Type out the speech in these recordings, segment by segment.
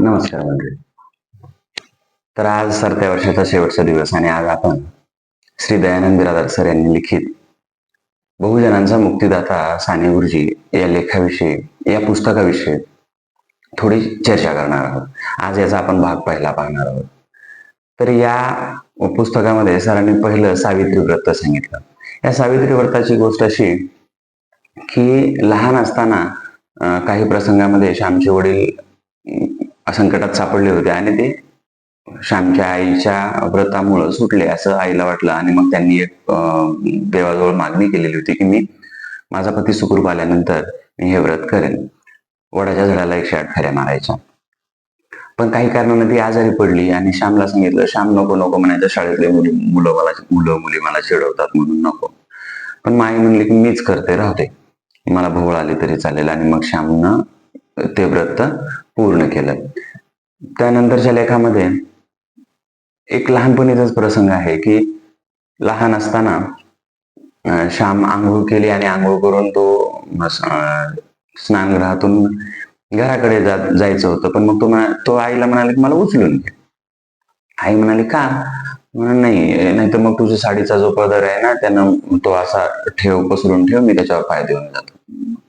नमस्कार मंडळी. तर आज सरत्या वर्षाचा शेवटचा दिवस आणि आज आपण श्री दयानंद बिरादर सर यांनी लिखित बहुजनांचा मुक्तिदाता साने गुरुजी या लेखाविषयी या पुस्तकाविषयी थोडी चर्चा करणार आहोत. आज याचा आपण भाग पहिला पाहणार आहोत. तर या पुस्तकामध्ये सरांनी पहिलं सावित्री व्रत सांगितलं. या सावित्री व्रताची गोष्ट अशी की लहान असताना काही प्रसंगामध्ये श्यामचे वडील संकटात सापडले होते आणि ते श्यामच्या आईच्या व्रतामुळं सुटले असं आईला वाटलं. आणि मग त्यांनी एक देवाजवळ मागणी केलेली होती की मी माझा पती सुखरूप आल्यानंतर मी हे व्रत करेन. वडाच्या झाडाला एकशे आठ फेऱ्या मारायच्या. पण काही कारणानं ती आजारी पडली आणि श्यामला सांगितलं श्याम नको नको म्हणायचं शाळेतले मुली मुलं मला मुलं मुली मला चिडवतात म्हणून नको. पण माई म्हणली की मीच करते राहते मला भोवळ आली तरी चालेल. आणि मग श्यामनं ते व्रत पूर्ण केलं. त्यानंतरच्या लेखामध्ये एक लहानपणीचाच प्रसंग आहे की लहान असताना श्याम आंघोळ केली आणि आंघोळ करून तो स्नानगृहातून घराकडे जात जायचं होतं. पण मग तो म्हणा तो आईला म्हणाले की मला उचलून घे आई म्हणाली का? नाही नाहीतर मग तुझ्या साडीचा जो पदर आहे ना त्यानं तो असा ठेव पसरून ठेव मी त्याच्यावर पाय देऊन जातो.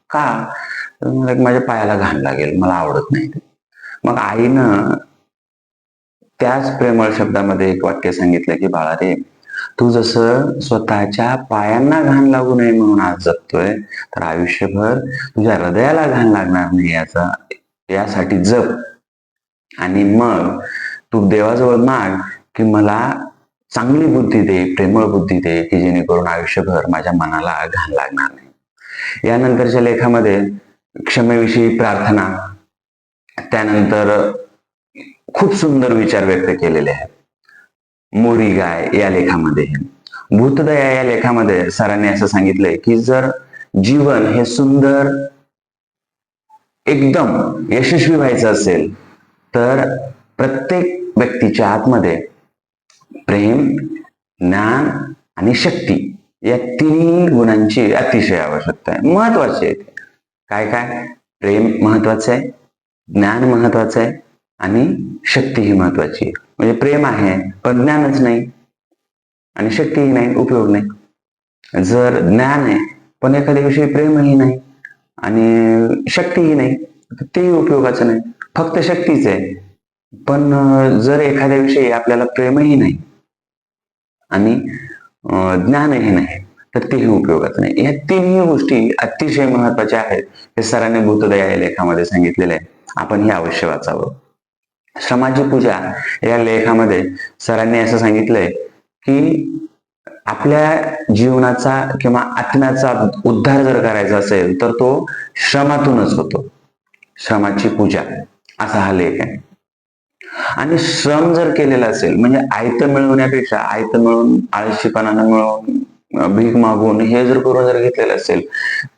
का? तर माझ्या पायाला घाण लागेल मला आवडत नाही ते. मग आईनं त्याच प्रेमळ शब्दामध्ये एक वाक्य सांगितलं की बाळा रे तू जसं स्वतःच्या पायांना घाण लागू नये म्हणून आज जगतोय तर आयुष्यभर तुझ्या हृदयाला घाण लागणार नाही याचा यासाठी जप आणि मग तू देवाजवळ माग की मला चांगली बुद्धी दे प्रेमळ बुद्धी दे की जेणेकरून आयुष्यभर माझ्या मनाला घाण लागणार नाही. यानंतरच्या लेखामध्ये क्षमेविषयी प्रार्थना त्यानंतर खूप सुंदर विचार व्यक्त केलेले आहेत. मोरी गाय या लेखामध्ये. भूतदया या लेखामध्ये सरांनी असं सांगितलंय की जर जीवन हे सुंदर एकदम यशस्वी व्हायचं असेल तर प्रत्येक व्यक्तीच्या आतमध्ये प्रेम ज्ञान आणि शक्ती या तिन्ही गुणांची अतिशय आवश्यकता आहे. महत्वाची आहे काय काय? प्रेम महत्वाचं आहे ज्ञान महत्वाचं आहे आणि शक्ती ही महत्वाची आहे. म्हणजे प्रेम आहे पण ज्ञानच नाही आणि शक्तीही नाही उपयोग नाही. जर ज्ञान आहे पण एखाद्या विषयी प्रेमही नाही आणि शक्तीही नाही तेही उपयोगाचं नाही. फक्त शक्तीच आहे. पण जर एखाद्या विषयी आपल्याला प्रेमही नाही आणि ज्ञानही नाही तर तेही उपयोगात नाही. या तिन्ही गोष्टी अतिशय महत्त्वाच्या आहेत हे सरांनी भूतदया या लेखामध्ये सांगितलेले आहे आपण हे अवश्य वाचावं. श्रमाची पूजा या लेखामध्ये सरांनी असं सांगितलंय की आपल्या जीवनाचा किंवा आत्म्याचा उद्धार जर करायचा असेल तर तो श्रमातूनच होतो. श्रमाची पूजा असा हा लेख आहे. आणि श्रम जर केलेला असेल म्हणजे आयत मिळवण्यापेक्षा आयत मिळवून आळशीपणानं मिळवून भीक मागून हे जर करून जर घेतलेलं असेल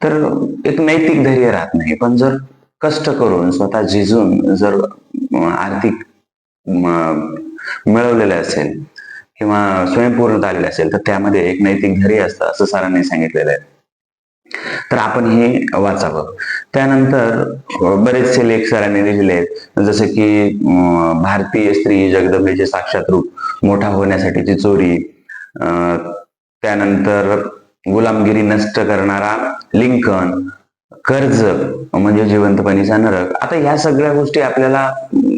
तर एक नैतिक धैर्य राहत नाही. पण जर कष्ट करून स्वतः झिजून जर आर्थिक मिळवलेले असेल किंवा स्वयंपूर्णता आलेले असेल तर त्यामध्ये एक नैतिक धैर्य असतं असं सरांनी सांगितलेलं आहे. तर आपण हे वाचावं. त्यानंतर बरेचसे लेख सरांनी लिहिले आहेत. जसे की भारतीय स्त्री जगदंबेचे साक्षात रूप मोठा होण्यासाठीची चोरी अं, त्यानंतर गुलामगिरी नष्ट करणारा लिंकन कर्ज म्हणजे जिवंतपणीचा नरक आता ह्या सगळ्या गोष्टी आपल्याला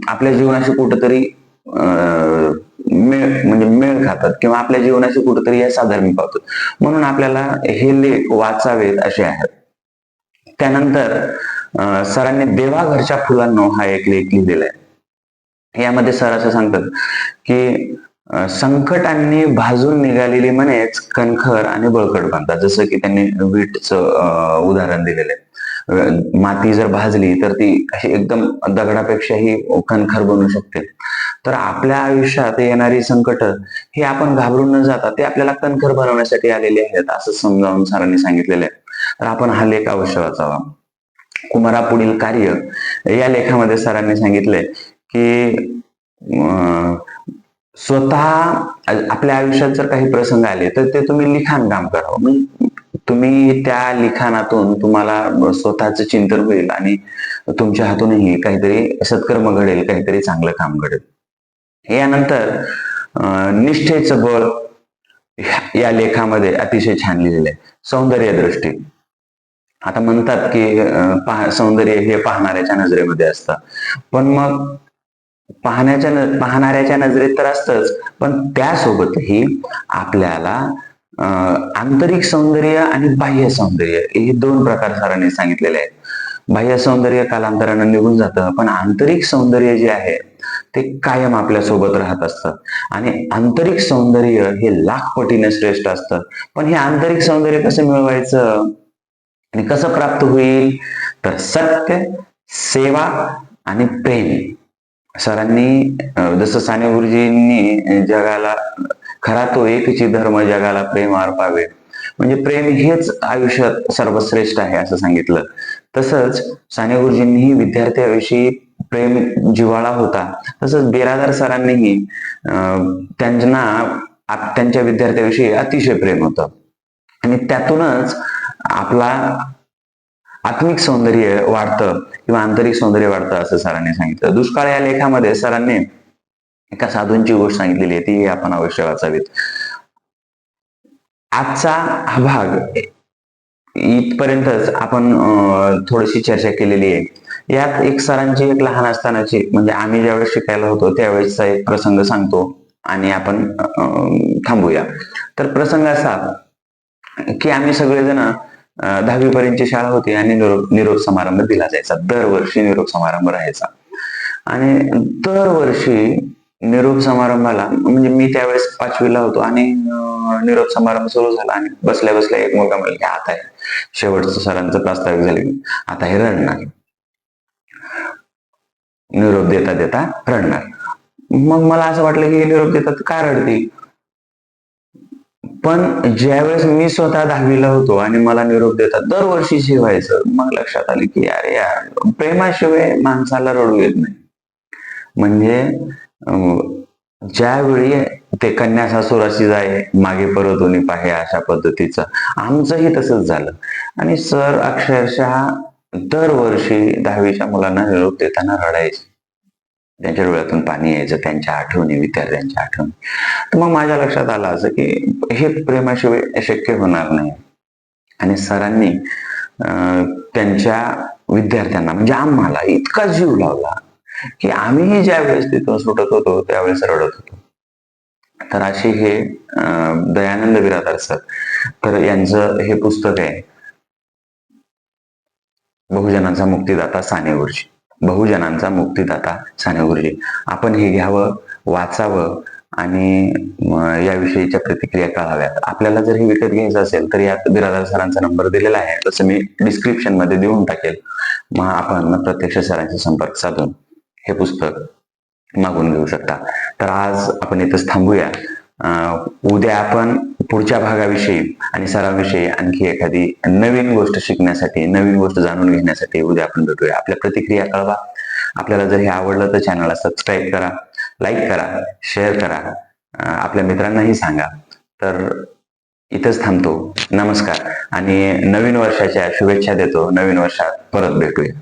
आपल्या जीवनाशी कुठंतरी अं, मेळ म्हणजे मेळ खातात किंवा आपल्या जीवनाशी कुठंतरी या साधर्म्य पावतात. म्हणून आपल्याला हे लेख वाचावेत असे आहेत. त्यानंतर सरांनी देवाघरच्या फुलांनो हा एक लेख लिहिलेला आहे. यामध्ये सर असं सांगतात की संकटांनी भाजून निघालेली म्हणेच कणखर आणि बळकट बनतात जसं की त्यांनी वीटचं अं, उदाहरण दिलेलं आहे. माती जर भाजली तर ती अशी एकदम दगडापेक्षाही कणखर बनू शकते. तर आपल्या आयुष्यात येणारी संकट हे आपण घाबरून न जाता ते आपल्याला कणखर बनवण्यासाठी आलेले आहेत असं समजावून सरांनी सांगितलेलं आहे. तर आपण हा लेख अवश्य वाचावा. कुमारा पुढील कार्य या लेखामध्ये सरांनी सांगितलंय की अं, स्वतः आपल्या आयुष्यात जर काही प्रसंग आले तर ते तुम्ही लिखाण काम करावं तुम्ही त्या लिखाणातून तुम्हाला स्वतःच चिंतन होईल आणि तुमच्या हातूनही काहीतरी सत्कर्म घडेल काहीतरी चांगलं काम घडेल. यानंतर निष्ठेचं बळ या लेखामध्ये अतिशय छान लिहिलेलं आहे. सौंदर्य दृष्टी. आता म्हणतात की पहा सौंदर्य हे पाहणाऱ्याच्या नजरेमध्ये असतं. पण मग पाहण्याच्या न- पाहणाऱ्याच्या नजरेत तर असतंच. पण त्यासोबतही आपल्याला अं, आंतरिक सौंदर्य आणि बाह्य सौंदर्य हे दोन प्रकार सरांनी सांगितलेले आहेत. बाह्य सौंदर्य कालांतरानं निघून जातं पण आंतरिक सौंदर्य जे आहे ते कायम आपल्यासोबत राहत असतं. आणि आंतरिक सौंदर्य हे लाख पटीने श्रेष्ठ असतं. पण हे आंतरिक सौंदर्य कसं मिळवायचं? आणि कसं प्राप्त होईल? तर सत्य सेवा आणि प्रेम. सरांनी जसं साने गुरुजींनी जगाला खरा तो एकची धर्म जगाला प्रेम अर्पावे. म्हणजे प्रेम हेच आयुष्यात सर्वश्रेष्ठ आहे असं सांगितलं. तसंच साने गुरुजींनीही विद्यार्थ्याविषयी प्रेम जिव्हाळा होता. तसंच बिरादार सरांनीही अं, त्यांना त्यांच्या विद्यार्थ्याविषयी अतिशय प्रेम होतं. आणि त्यातूनच आपला आत्मिक सौंदर्य वाढतं किंवा आंतरिक सौंदर्य वाढतं असं सरांनी सांगितलं. दुष्काळ या लेखामध्ये सरांनी एका साधूंची गोष्ट सांगितलेली आहे ती आपण अवश्य वाचावीत. आजचा हा भाग इथपर्यंतच आपण अं, थोडीशी चर्चा केलेली आहे. यात एक सरांची एक लहान असतानाची म्हणजे आम्ही ज्यावेळेस शिकायला होतो त्यावेळेसचा एक प्रसंग सांगतो आणि आपण थांबूया. तर प्रसंग असा की आम्ही सगळेजण दहावीपर्यंतची शाळा होती आणि निरोप निरोप समारंभ दिला जायचा. दरवर्षी निरोप समारंभ राहायचा. आणि दरवर्षी निरोप समारंभाला म्हणजे मी त्यावेळेस पाचवीला होतो आणि निरोप समारंभ सुरू झाला आणि बसल्या बसल्या एक मुलगा म्हणला आता आहे शेवटचं सरांचं प्रास्ताविक झाले आता हे रडणार. निरोप देता देता रडणार. मग मला असं वाटलं की हे निरोप देतात का रडते पण ज्यावेळेस मी स्वतः दहावीला होतो आणि मला निरोप देतात दरवर्षी शिवायचं मग लक्षात आले की अरे यार प्रेमाशिवाय माणसाला रडू येत नाही. म्हणजे अं, ज्यावेळी ते कन्या सासुराशी जाय मागे परतून पाहे अशा पद्धतीचं आमचंही तसंच झालं. आणि सर अक्षरशः दरवर्षी दहावीच्या मुलांना निरोप देताना रडायचे. त्यांच्या डोळ्यातून पाणी यायचं त्यांच्या आठवणी विद्यार्थ्यांच्या आठवणी. तर मग माझ्या लक्षात आलं असं की हे प्रेमाशिवाय शक्य होणार नाही. आणि सरांनी अं, त्यांच्या विद्यार्थ्यांना म्हणजे आम्हाला इतका जीव लावला की आम्हीही ज्या वेळेस तिथून सुटत होतो त्यावेळेस रडत होतो. तर अशी हे दयानंद विरादार सर तर यांचं हे पुस्तक आहे बहुजनांचा मुक्तीदाता साने बहुजनांचा मुक्तीदाता साने गुरुजी आपण हे घ्यावं वाचावं आणि याविषयीच्या प्रतिक्रिया कळाव्यात. आपल्याला जर हे विकत घ्यायचं असेल तर यात बिरादार सरांचा नंबर दिलेला आहे. तसं मी डिस्क्रिप्शनमध्ये देऊन टाकेल. मग आपण प्रत्यक्ष सरांशी संपर्क साधून हे पुस्तक मागून घेऊ शकता. तर आज आपण इथंच थांबूया. उद्या आपण पुढच्या भागाविषयी आणि सराविषयी आणखी एखादी नवीन गोष्ट शिकण्यासाठी नवीन गोष्ट जाणून घेण्यासाठी उद्या आपण भेटूया. आपल्या प्रतिक्रिया कळवा. आपल्याला जर हे आवडलं तर चॅनलला सबस्क्राईब करा लाईक करा शेअर करा. आपल्या मित्रांनाही सांगा. तर इथंच थांबतो. नमस्कार. आणि नवीन वर्षाच्या शुभेच्छा देतो. नवीन वर्षात परत भेटूया.